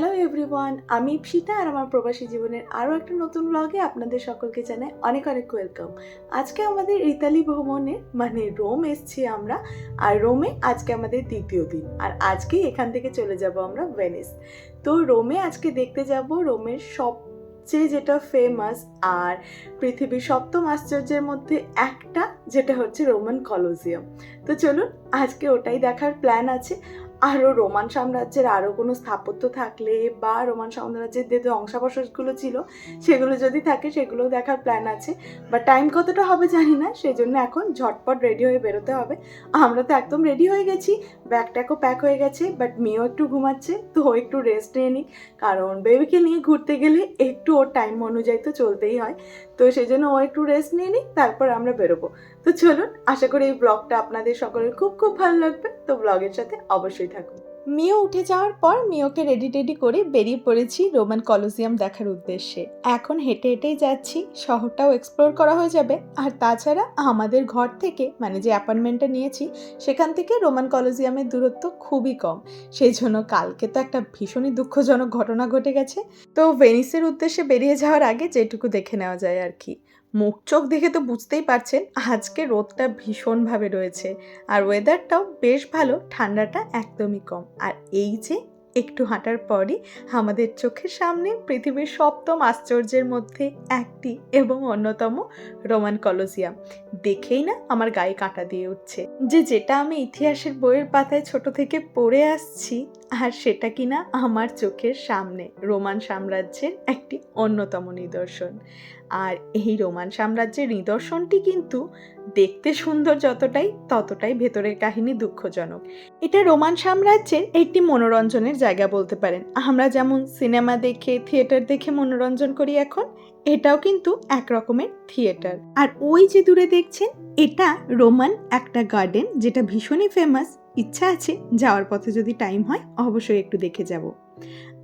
Hello everyone, আমি ইপসিতা আর আমার প্রবাসী জীবনের আরও একটা নতুন ব্লগে আপনাদের সকলকে জানাই অনেক অনেক ওয়েলকাম আজকে আমাদের ইতালি ভ্রমণে মানে রোম এসছি আমরা, আর রোমে আজকে আমাদের দ্বিতীয় দিন, আর আজকেই এখান থেকে চলে যাব আমরা ভেনিস তো রোমে আজকে দেখতে যাব রোমের সব সবচেয়ে যেটা ফেমাস আর পৃথিবীর সপ্তম আশ্চর্যের মধ্যে একটা, যেটা হচ্ছে রোমান কলোজিয়াম তো চলুন, আজকে ওটাই দেখার প্ল্যান আছে। আরও রোমান সাম্রাজ্যের আরও কোনো স্থাপত্য থাকলে বা রোমান সাম্রাজ্যের যে ধ্বংসাবশেষগুলো ছিল, সেগুলো যদি থাকে, সেগুলো দেখার প্ল্যান আছে। বা টাইম কতটা হবে জানি না সেই জন্য এখন ঝটপট রেডি হয়ে বেরোতে হবে। আমরা তো একদম রেডি হয়ে গেছি ব্যাগট্যাগও প্যাক হয়ে গেছে বাট মেয়েও একটু ঘুমাচ্ছে, তো ও একটু রেস্ট নিয়ে নিক। কারণ বেবিকে নিয়ে ঘুরতে গেলে একটু ওর টাইম অনুযায়ী তো চলতেই হয়। তো সেই জন্য ও একটু রেস্ট নিয়ে নিক, তারপর আমরা বেরোবো। তো চলুন, আশা করি এই ব্লগটা আপনাদের সকলের খুব খুব ভালো লাগবে। তো ব্লগের সাথে অবশ্যই থাকুন। মিও উঠে যাওয়ার পর মিওকে রেডি টেডি করে বেরিয়ে পড়েছি রোমান কলোজিয়াম দেখার উদ্দেশ্যে। এখন হেঁটে হেঁটেই যাচ্ছি, শহরটাও এক্সপ্লোর করা হয়ে যাবে। আর তাছাড়া আমাদের ঘর থেকে মানে যে অ্যাপার্টমেন্টটা নিয়েছি, সেখান থেকে রোমান কলোজিয়ামের দূরত্ব খুবই কম। সেই জন্য কালকে তো একটা ভীষণই দুঃখজনক ঘটনা ঘটে গেছে। তো ভেনিসের উদ্দেশ্যে বেরিয়ে যাওয়ার আগে যেটুকু দেখে নেওয়া যায় আর কি। মুখ চোখ দেখে তো বুঝতেই পারছেন আজকে রোদটা ভীষণভাবে রয়েছে। আর ওয়েদারটাও বেশ ভালো, ঠান্ডাটা একদমই কম। আর এই যে একটু হাঁটার পরই আমাদের চোখের সামনে পৃথিবীর সপ্তম আশ্চর্যের মধ্যে একটি এবং অন্যতম রোমান কলোজিয়াম দেখেই না আমার গায়ে কাঁটা দিয়ে উঠছে। যে যেটা আমি ইতিহাসের বইয়ের পাতায় ছোট থেকে পড়ে আসছি, আর সেটা কিনা আমার চোখের সামনে রোমান সাম্রাজ্যের একটি অন্যতম নিদর্শন। আর এই রোমান সাম্রাজ্যের নিদর্শনটি কিন্তু দেখতে সুন্দর যতটাই, ততটাই ভেতরের কাহিনী দুঃখজনক। এটা রোমান সাম্রাজ্যের একটি মনোরঞ্জনের জায়গা বলতে পারেন। আমরা যেমন সিনেমা দেখে, থিয়েটার দেখে মনোরঞ্জন করি এখন, এটাও কিন্তু এক রকমের থিয়েটার। আর ওই যে দূরে দেখছেন, এটা রোমান একটা গার্ডেন যেটা ভীষণই ফেমাস ইচ্ছা আছে যাওয়ার পথে যদি টাইম হয়, অবশ্যই একটু দেখে যাব।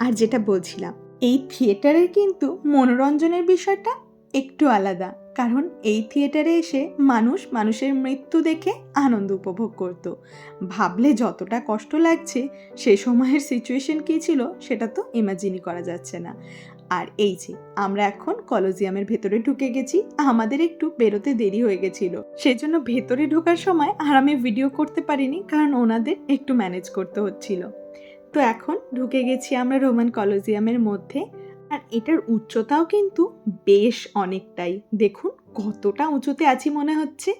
আর যেটা বলছিলাম, এই থিয়েটারের কিন্তু মনোরঞ্জনের বিষয়টা একটু আলাদা। কারণ এই থিয়েটারে এসে মানুষ মানুষের মৃত্যু দেখে আনন্দ উপভোগ করত। ভাবলে যতটা কষ্ট লাগছে, সে সময়ের সিচুয়েশন কী ছিল সেটা তো ইমাজিনই করা যাচ্ছে না। আর এই যে, আমরা এখন কলোজিয়ামের ভেতরে ঢুকে গেছি, আমাদের একটু বেরোতে দেরি হয়ে গেছিল। সেজন্য ভেতরে ঢোকার সময় আর আমি ভিডিও করতে পারিনি, কারণ ওনাদের একটু ম্যানেজ করতে হচ্ছিল। তো এখন ঢুকে গেছি আমরা রোমান কলোজিয়ামের মধ্যে। আর এটার উচ্চতাও কিন্তু বেশ অনেকটাই। দেখুন, কতটা উঁচুতে আছি মনে হচ্ছে।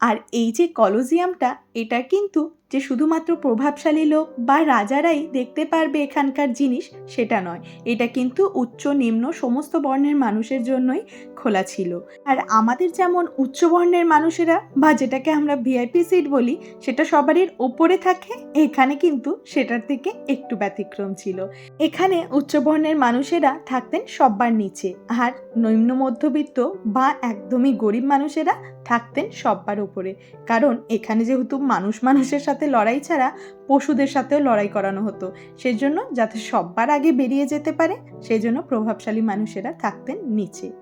আর এই যে কলোজিয়ামটা এটা কিন্তু যে শুধুমাত্র প্রভাবশালী লোক বা রাজারাই দেখতে পারবে এখানকার জিনিস, সেটা নয়। এটা কিন্তু উচ্চ নিম্ন সমস্ত বর্ণের মানুষের জন্যই খোলা ছিল। আর আমাদের যেমন উচ্চ বর্ণের মানুষেরা বা যেটাকে আমরা ভিআইপি সিট বলি, সেটা সবারই ওপরে থাকে, এখানে কিন্তু সেটার থেকে একটু ব্যতিক্রম ছিল। এখানে উচ্চ বর্ণের মানুষেরা থাকতেন সব্বার নিচে। আর নিম্ন মধ্যবিত্ত বা একদমই গরিব মানুষেরা থাকতেন সব্বার উপরে। কারণ এখানে যেহেতু মানুষ মানুষের সাথে লড়াই ছাড়া পশুদের সাথেও লড়াই করানো হতো। সেজন্য যাতে সব্বার আগে বেরিয়ে যেতে পারে, সেজন্য প্রভাবশালী মানুষেরা থাকতেন নিচে।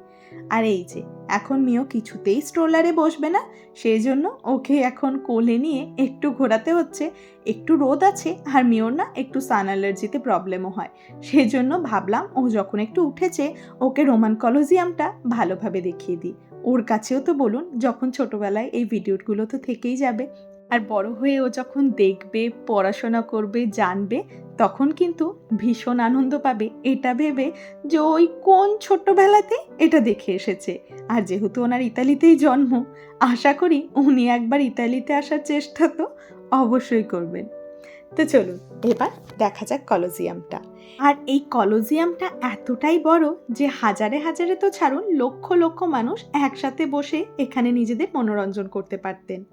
আর এই যে, এখন মিও কিছুতেই স্ট্রোলারে বসবে না সেই জন্য ওকে এখন কোলে নিয়ে একটু ঘোরাতে হচ্ছে, একটু রোদ আছে আর মিওর না একটু সান অ্যালার্জিতে প্রবলেমও হয়। সেই জন্য ভাবলাম ও যখন একটু উঠেছে, ওকে রোমান কলোজিয়ামটা ভালোভাবে দেখিয়ে দিই। ওর কাছেও তো বলুন, যখন ছোটবেলায় এই ভিডিওগুলো তো থেকেই যাবে। আর বড় হয়ে ও যখন দেখবে, পড়াশোনা করবে, জানবে, তখন কিন্তু ভীষণ আনন্দ পাবে। এটা ভেবে যে ওই কোন ছোট্টবেলাতে এটা দেখে এসেছে। আর যেহেতু ওনার ইতালিতেই জন্ম, আশা করি উনি একবার ইতালিতে আসার চেষ্টা তো অবশ্যই করবেন। তো চলুন, এবার দেখা যাক কলোজিয়ামটা। আর এই কলোজিয়ামটা এতটাই বড় যে হাজারে হাজারে তো ছাড়ুন, লক্ষ লক্ষ মানুষ একসাথে বসে এখানে নিজেদের মনোরঞ্জন করতে পারতেন।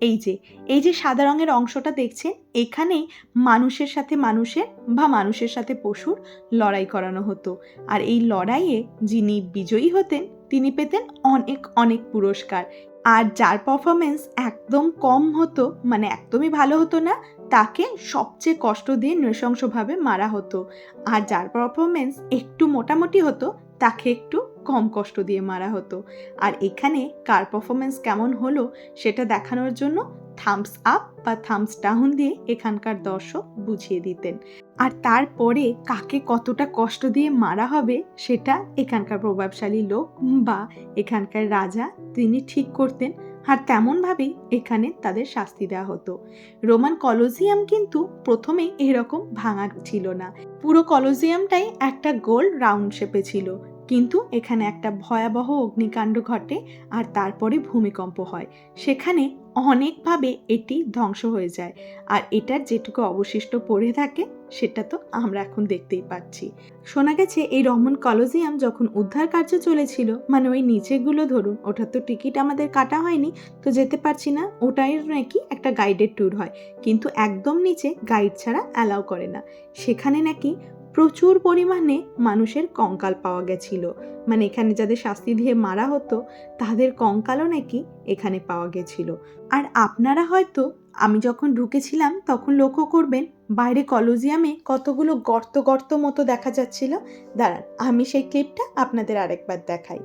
এই যে এই যে সাদা রঙের অংশটা দেখছেন এখানেই মানুষের সাথে মানুষের বা মানুষের সাথে পশুর লড়াই করানো হতো। আর এই লড়াইয়ে যিনি বিজয়ী হতেন, তিনি পেতেন অনেক অনেক পুরস্কার। আর যার পারফরমেন্স একদম কম হতো মানে একদমই ভালো হতো না তাকে সবচেয়ে কষ্ট দিয়ে নৃশংসভাবে মারা হতো। আর যার পারফরমেন্স একটু মোটামুটি হতো, তাকে একটু কম কষ্ট দিয়ে মারা হতো। আর এখানে কার পারফরমেন্স কেমন হলো, সেটা দেখানোর জন্য থামস আপ বা থামস ডাউন দিয়ে এখানকার দর্শক বুঝিয়ে দিতেন। আর তারপরে কাকে কতটা কষ্ট দিয়ে মারা হবে, সেটা এখানকার প্রভাবশালী লোক বা এখানকার রাজা, তিনি ঠিক করতেন। আর তেমনভাবেই এখানে তাদের শাস্তি দেওয়া হতো। রোমান কলোজিয়াম কিন্তু প্রথমে এরকম ভাঙা ছিল না। পুরো কলোজিয়ামটাই একটা গোল রাউন্ড শেপে ছিল। কিন্তু এখানে একটা ভয়াবহ অগ্নিকাণ্ড ঘটে আর তারপরে ভূমিকম্প হয়। সেখানে অনেকভাবে এটি ধ্বংস হয়ে যায়। আর এটার যেটুকু অবশিষ্ট পড়ে থাকে, সেটা তো আমরা এখন দেখতেই পাচ্ছি। শোনা গেছে এই রমন কলোজিয়াম যখন উদ্ধার কার্য চলেছিল মানে ওই নিচেগুলো ধরুন ওটার তো টিকিট আমাদের কাটা হয়নি, তো যেতে পারছি না, ওটাই নাকি একটা গাইডেড ট্যুর হয়। কিন্তু একদম নিচে গাইড ছাড়া অ্যালাউ করে না। সেখানে নাকি প্রচুর পরিমাণে মানুষের কঙ্কাল পাওয়া গেছিল। মানে এখানে যাদের শাস্তি দিয়ে মারা হতো, তাদের কঙ্কালও নাকি এখানে পাওয়া গেছিল। আর আপনারা হয়তো, আমি যখন ঢুকেছিলাম, তখন লক্ষ্য করবেন, বাইরে কলোজিয়ামে কতগুলো গর্ত গর্ত মতো দেখা যাচ্ছিল। দাঁড়ান, আমি সেই ক্লিপটা আপনাদের আরেকবার দেখাই।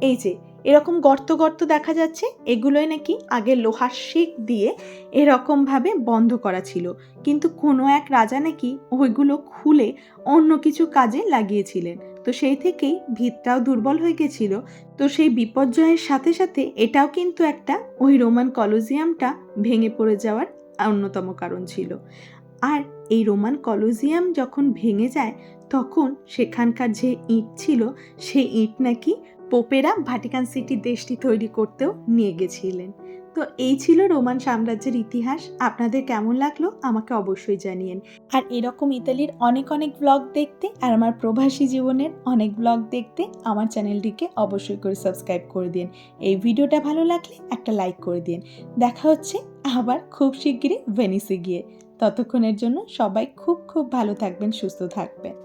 এই যে, এরকম গর্ত গর্ত দেখা যাচ্ছে, এগুলোই নাকি আগে লোহার শিক দিয়ে এরকমভাবে বন্ধ করা ছিল। কিন্তু কোনো এক রাজা নাকি ওইগুলো খুলে অন্য কিছু কাজে লাগিয়েছিলেন। তো সেই থেকেই ভিতটাও দুর্বল হয়ে গেছিল। তো সেই বিপর্যয়ের সাথে সাথে এটাও কিন্তু একটা ওই রোমান কলোজিয়ামটা ভেঙে পড়ে যাওয়ার অন্যতম কারণ ছিল। আর এই রোমান কলোজিয়াম যখন ভেঙে যায়, তখন সেখানকার যে ইট ছিল, সেই ইট নাকি পোপেরা ভাটিকান সিটি দেশটি তৈরি করতেও নিয়ে গেছিলেন। তো এই ছিল রোমান সাম্রাজ্যের ইতিহাস। আপনাদের কেমন লাগল আমাকে অবশ্যই জানিয়েন। আর এরকম ইতালির অনেক অনেক ব্লগ দেখতে আর আমার প্রবাসী জীবনের অনেক ব্লগ দেখতে আমার চ্যানেলটিকে অবশ্যই করে সাবস্ক্রাইব করে দিন এই ভিডিওটা ভালো লাগলে একটা লাইক করে দিন দেখা হচ্ছে আবার খুব শিগগিরই ভেনিসে গিয়ে। ততক্ষণের জন্য সবাই খুব খুব ভালো থাকবেন, সুস্থ থাকবেন।